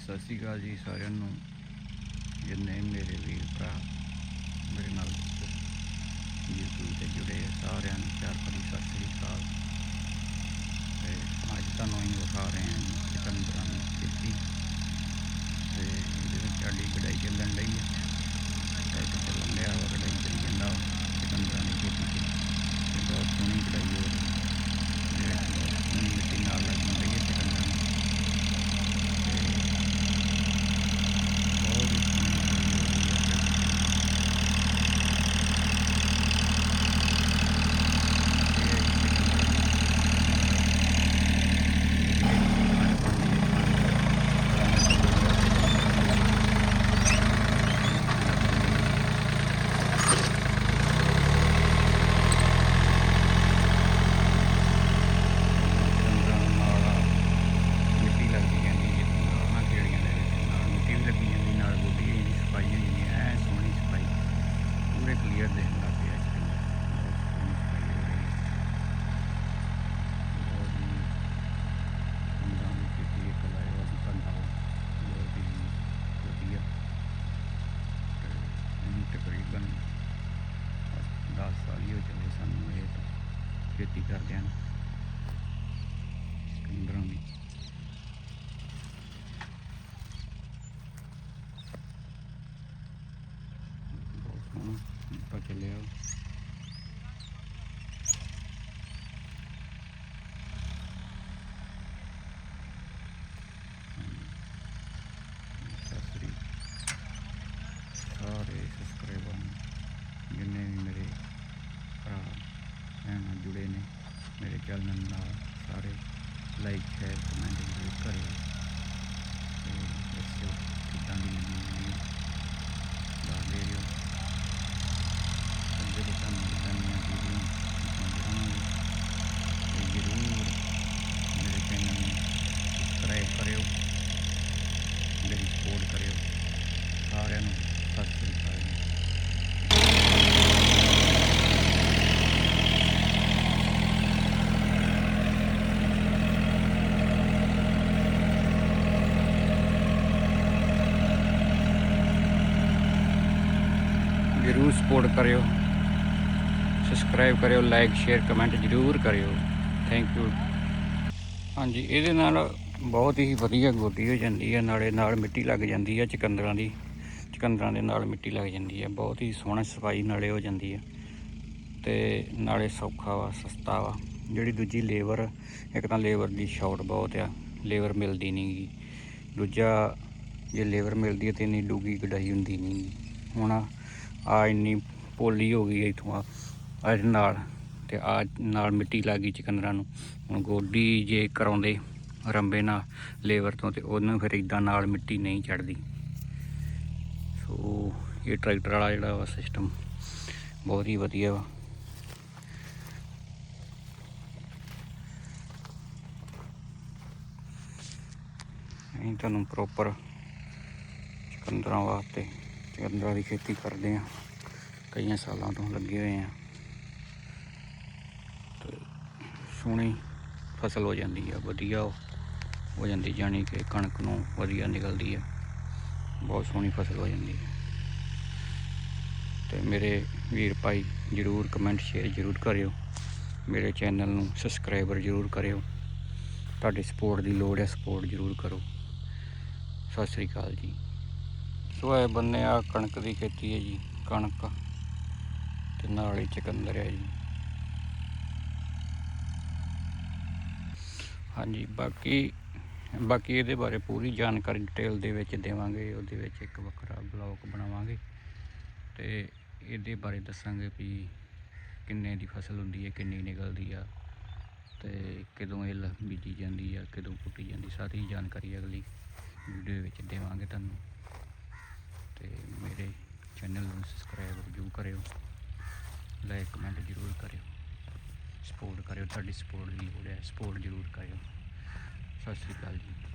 ਸਤਿ ਸ਼੍ਰੀ ਅਕਾਲ ਜੀ ਸਾਰਿਆਂ ਨੂੰ, ਜਿੰਨੇ ਮੇਰੇ ਵੀਰ ਭਰਾ ਮੇਰੇ ਨਾਲ YouTube ਤੇ ਜੁੜੇ ਸਾਰਿਆਂ ਨੂੰ ਪਿਆਰ ਭਰੀ ਸਤਿ ਸ਼੍ਰੀ ਅਕਾਲ। ਤੇ ਅੱਜ ਤੁਹਾਨੂੰ ਹੀ ਉਠਾ ਰਹੇ ਹਾਂ ਜੀ ਚਿਕਨਦਰਾਂ ਦੀ ਖੇਤੀ ਤੇ ਇਹਦੇ ਵਿੱਚ ਸਾਡੀ ਕਢਾਈ ਚੱਲਣ ਲਈ ਹੈ ਟਰੈਕਟਰ ਚੱਲਣ ਲਿਆ ਵਾ ਕਢਾਈ ਚੱਲੀ ਜਾਂਦਾ ਵਾ ਚਿਕਨਦਰਾਂ ਦੀ ਖੇਤੀ 'ਚ ਤੇ ਬਹੁਤ ਸੋਹਣੀ ਕਢਾਈ ਹੋ ਰਹੀ ਹੈ ਜਿਹਦੇ ਵਿੱਚ ਬਹੁਤ ਸੋਹਣੀ ਮਿੱਟੀ ਨਾਲ ਲੱਗੀ ਹੋਈ ਹੈ ਚਿਕਨਦਰਾਂ ਦੀ ਤੇ ਬਹੁਤ ਹੀ ਸੋਹਣੀ ਕਢਾਈ ਹੋ ਰਹੀ ਹੈ ਤੇ ਇਹ ਹੈ ਜੀ ਚਿਕਨਦਰਾਂ ਮਿੱਟੀ ਲੱਗਦੀ ਜਾਂਦੀ ਹੈ ਨਾਲ ਖੇੜੀਆਂ ਦੇ ਵਿੱਚ ਨਾਲ ਮਿੱਟੀ ਵੀ ਲੱਗੀ ਜਾਂਦੀ ਨਾਲ ਗੋਡੀ ਦੀ ਸਫ਼ਾਈ ਹੋ ਜਾਂਦੀ ਹੈ ਐਨ ਸੋਹਣੀ ਸਫ਼ਾਈ ਪੂਰੇ ਕਲੀਅਰ ਦਿਖਣ ਲੱਗ ਪਿਆ ਅੱਜ ਕੱਲ੍ਹ ਬਹੁਤ ਸੋਹਣੀ ਸਫ਼ਾਈ ਹੋ ਰਹੀ ਹੈ ਬਹੁਤ ਹੀ ਅੰਦਾਂ ਦੀ ਖੇਤੀ ਇੱਕ ਲਾਏ ਵਾਲੀ ਧੰਦਾ ਵਾ, ਬਹੁਤ ਹੀ ਵਧੀਆ ਤੇ ਇਹਨੂੰ ਤਕਰੀਬਨ 10 ਸਾਲ ਹੀ ਹੋ ਚੱਲੇ ਸਾਨੂੰ ਇਹ ਖੇਤੀ ਕਰਦਿਆਂ ਨੂੰ ਕੰਦਰਾਂ ਦੀ ਬਹੁਤ ਸੋਹਣਾ ਪਤਾ ਚੱਲਿਆ ਸਤਿ ਸ੍ਰੀ ਸਾਰੇ ਸਬਸਕ੍ਰਾਈਬਰ ਨੂੰ ਜਿੰਨੇ ਵੀ ਮੇਰੇ ਭਰਾ ਨਾਲ ਜੁੜੇ ਨੇ। ਮੇਰੇ ਚੈਨਲ ਨਾਲ ਸਾਰੇ ਲਾਈਕ ਸ਼ੇਅਰ ਕਮੈਂਟ ਜ਼ਰੂਰ ਕਰਿਓ ਤੇ ਦੱਸਿਓ ਕਿੱਦਾਂ ਦੀ ਲੱਗੀ ਵੀਡੀਓ ਦੱਸ ਦੇ ਦਿਓ ਅੱਗੇ ਤੋਂ ਤੁਹਾਨੂੰ ਇੱਦਾਂ ਦੀਆਂ ਵੀਡੀਓ ਬਣਾਵਾਂਗੇ ਤੇ ਜ਼ਰੂਰ ਮੇਰੇ ਚੈਨਲ ਨੂੰ ਸਬਸਕ੍ਰਾਈਬ ਕਰਿਓ ਮੇਰੀ ਸਪੋਰਟ ਕਰਿਓ ਸਾਰਿਆਂ ਨੂੰ ਸਤਿ ਸ੍ਰੀ ਅਕਾਲ ਜੀ ਜ਼ਰੂਰ ਸਪੋਰਟ ਕਰਿਓ ਸਬਸਕ੍ਰਾਈਬ ਕਰਿਓ ਲਾਈਕ ਸ਼ੇਅਰ ਕਮੈਂਟ ਜ਼ਰੂਰ ਕਰਿਓ ਥੈਂਕ ਯੂ ਹਾਂਜੀ, ਇਹਦੇ ਨਾਲ ਬਹੁਤ ਹੀ ਵਧੀਆ ਗੋਡੀ ਹੋ ਜਾਂਦੀ ਹੈ ਨਾਲੇ ਨਾਲ ਮਿੱਟੀ ਲੱਗ ਜਾਂਦੀ ਹੈ ਚਕੰਦਰਾਂ ਦੀ। ਚਕੰਦਰਾਂ ਦੇ ਨਾਲ ਮਿੱਟੀ ਲੱਗ ਜਾਂਦੀ ਹੈ ਬਹੁਤ ਹੀ ਸੋਹਣਾ ਸਫ਼ਾਈ ਨਾਲੇ ਹੋ ਜਾਂਦੀ ਹੈ ਤੇ ਨਾਲੇ ਸੌਖਾ ਵਾ, ਸਸਤਾ ਵਾ। ਜਿਹੜੀ ਦੂਜੀ ਲੇਬਰ, ਇੱਕ ਤਾਂ ਲੇਬਰ ਦੀ ਸ਼ਾਰਟ ਬਹੁਤ ਆ, ਲੇਬਰ ਮਿਲਦੀ ਨਹੀਂ ਗੀ। ਦੂਜਾ, ਜੇ ਲੇਬਰ ਮਿਲਦੀ ਹੈ ਤੇ ਇੰਨੀ ਡੂਗੀ ਕਢਾਈ ਹੁੰਦੀ ਨਹੀਂ ਹੁਣ ਆ ਇੰਨੀ ਪੋਲੀ ਹੋ ਗਈ ਇਥੋਂ ਆ ਆ ਨਾਲ, ਤੇ ਆ ਨਾਲ ਮਿੱਟੀ ਲੱਗ ਗਈ ਚਕੰਦਰਾਂ ਨੂੰ। ਹੁਣ ਗੋਡੀ ਜੇ ਕਰਾਉਂਦੇ ਰੰਬੇ ਨਾਲ ਲੇਬਰ ਤੋਂ, ਤੇ ਉਹਨੂੰ ਫਿਰ ਇਦਾਂ ਨਾਲ ਮਿੱਟੀ ਨਹੀਂ ਚੜਦੀ। ਸੋ ਇਹ ਟਰੈਕਟਰ ਵਾਲਾ ਜਿਹੜਾ ਵਾ ਸਿਸਟਮ ਬਹੁਤ ਹੀ ਵਧੀਆ ਵਾ। ਅਸੀਂ ਤੁਹਾਨੂੰ ਪ੍ਰੋਪਰ ਚਕੰਦਰਾਂ ਵਾਸਤੇ ਅੰਦਰਾਂ ਦੀ ਖੇਤੀ ਕਰਦੇ ਆ ਕਈਆਂ ਸਾਲਾਂ ਤੋਂ ਲੱਗੇ ਹੋਏ ਆ ਤੇ ਸੋਹਣੀ ਫਸਲ ਹੋ ਜਾਂਦੀ ਆ, ਵਧੀਆ ਹੋ ਜਾਂਦੀ ਜਾਣੀ ਕਿ ਕਣਕ ਨੂੰ ਵਧੀਆ ਨਿਕਲਦੀ ਆ। ਬਹੁਤ ਸੋਹਣੀ ਫਸਲ ਹੋ ਜਾਂਦੀ ਹੈ ਤੇ ਮੇਰੇ ਵੀਰ ਭਾਈ ਜਰੂਰ ਕਮੈਂਟ ਸ਼ੇਅਰ ਜਰੂਰ ਕਰਿਓ। ਮੇਰੇ ਚੈਨਲ ਨੂੰ ਸਬਸਕ੍ਰਾਈਬਰ ਜਰੂਰ ਕਰਿਓ। ਤੁਹਾਡੀ ਸਪੋਰਟ ਦੀ ਲੋੜ ਹੈ ਸਪੋਰਟ ਜਰੂਰ ਕਰੋ। ਸਤਿ ਸ੍ਰੀ ਅਕਾਲ ਜੀ। ਸੋ ਇਹ ਬੰਨੇ ਆ ਕਣਕ ਦੀ ਖੇਤੀ ਹੈ ਜੀ, ਕਣਕ ਤੇ ਨਾਲ ਹੀ ਚਕੰਦਰ ਹੈ ਜੀ। ਹਾਂਜੀ, ਬਾਕੀ ਬਾਕੀ ਇਹਦੇ ਬਾਰੇ ਪੂਰੀ ਜਾਣਕਾਰੀ ਡਿਟੇਲ ਦੇ ਵਿੱਚ ਦੇਵਾਂਗੇ, ਉਹਦੇ ਵਿੱਚ ਇੱਕ ਵੱਖਰਾ ਬਲੌਗ ਬਣਾਵਾਂਗੇ ਤੇ ਇਹਦੇ ਬਾਰੇ ਦੱਸਾਂਗੇ ਵੀ ਕਿੰਨੇ ਦੀ ਫਸਲ ਹੁੰਦੀ ਹੈ, ਕਿੰਨੀ ਨਿਕਲਦੀ ਆ ਤੇ ਕਦੋਂ ਇਹ ਬੀਜੀ ਜਾਂਦੀ ਆ, ਕਦੋਂ ਪੁੱਟੀ ਜਾਂਦੀ, ਸਾਰੀ ਜਾਣਕਾਰੀ ਅਗਲੀ ਵੀਡੀਓ ਵਿੱਚ ਦੇਵਾਂਗੇ ਤੁਹਾਨੂੰ ਤੇ ਮੇਰੇ ਚੈਨਲ ਨੂੰ ਸਬਸਕ੍ਰਾਈਬ ਜ਼ਰੂਰ ਕਰਿਓ ਲਾਈਕ ਕਮੈਂਟ ਜ਼ਰੂਰ ਕਰਿਓ। ਸਪੋਰਟ ਕਰਿਓ, ਤੁਹਾਡੀ ਸਪੋਰਟ ਦੀ ਲੋੜ ਹੈ ਸਪੋਰਟ ਜ਼ਰੂਰ ਕਰਿਓ। ਸਤਿ ਸ਼੍ਰੀ ਅਕਾਲ ਜੀ।